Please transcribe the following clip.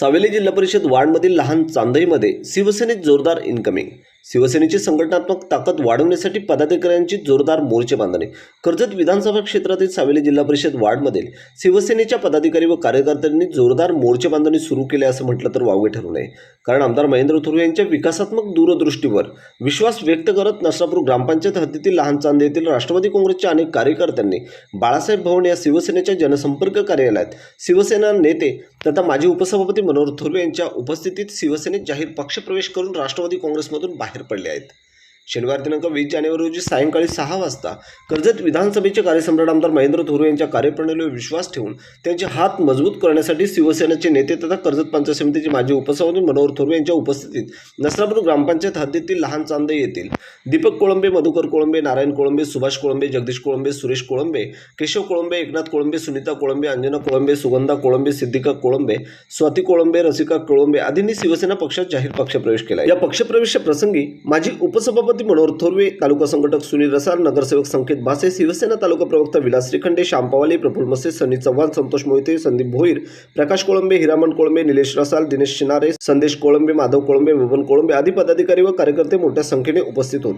सावेली जिल्हा परिषद वार्डमधील लहान चांदईमध्ये शिवसेनेत जोरदार इनकमिंग शिवसेनेची संघटनात्मक ताकद वाढवण्यासाठी पदाधिकाऱ्यांची जोरदार मोर्चे बांधणी. कर्जत विधानसभा क्षेत्रातील सावेली जिल्हा परिषद वार्डमधील शिवसेनेच्या पदाधिकारी व कार्यकर्त्यांनी जोरदार मोर्चे बांधणी सुरू केले असं म्हटलं तर वावगे ठरू नये. कारण आमदार महेंद्र थोरवे यांच्या विकासात्मक दूरदृष्टीवर विश्वास व्यक्त करत नसरापूर ग्रामपंचायत हद्दीतील लहान चांदे येथील राष्ट्रवादी काँग्रेसच्या अनेक कार्यकर्त्यांनी बाळासाहेब भवन या शिवसेनेच्या जनसंपर्क कार्यालयात शिवसेना नेते तथा माजी उपसभापती मनोहर थोरवे यांच्या उपस्थितीत शिवसेनेत जाहीर पक्षप्रवेश करून राष्ट्रवादी काँग्रेसमधून बाहेर पडले आहेत. शनिवार दिनांक वीस जानेवारी रोजी सायंकाळी सहा वाजता कर्जत विधानसभेचे कार्यसम्राट आमदार महेंद्र थोरवे यांच्या कार्यप्रणालीवर विश्वास ठेवून त्यांचे हात मजबूत करण्यासाठी शिवसेनेचे नेते तथा कर्जत पंचायत समितीचे माजी उपसभापती मनोहर थोरवे यांच्या उपस्थितीत नसरापूर ग्रामपंचायत हद्दीतील लहान चांदे येथील दीपक कोळंबे मधुकर कोळंबे नारायण कोळंबे सुभाष कोळंबे जगदीश कोळंबे सुरेश कोळंबे केशव कोळंबे एकनाथ कोळंबे सुनीता कोळंबे अंजना कोळंबे सुगंधा कोळंबे सिद्धिका कोळंबे स्वाती कोळंबे रसिका कोळंबे आदींनी शिवसेना पक्षात जाहीर पक्षप्रवेश केला. या पक्षप्रवेश प्रसंगी माजी उपसभापती मनोहर थोरवे तालुका संघटक सुनील रसाल नगरसेवक संकेत भासे शिवसेना तालुका प्रवक्ता विलास श्रीखंडे श्यामपावाले प्रफुल मसे सनी चव्हाण संतोष मोहिते संदीप भोईर प्रकाश कोळंबे हिरामण कोळंबे निलेश रसाल दिनेश शिनारे संदेश कोळंबे माधव कोळंबे बबन कोळंबे आदी पदाधिकारी व कार्यकर्ते मोठ्या संख्येने उपस्थित होते.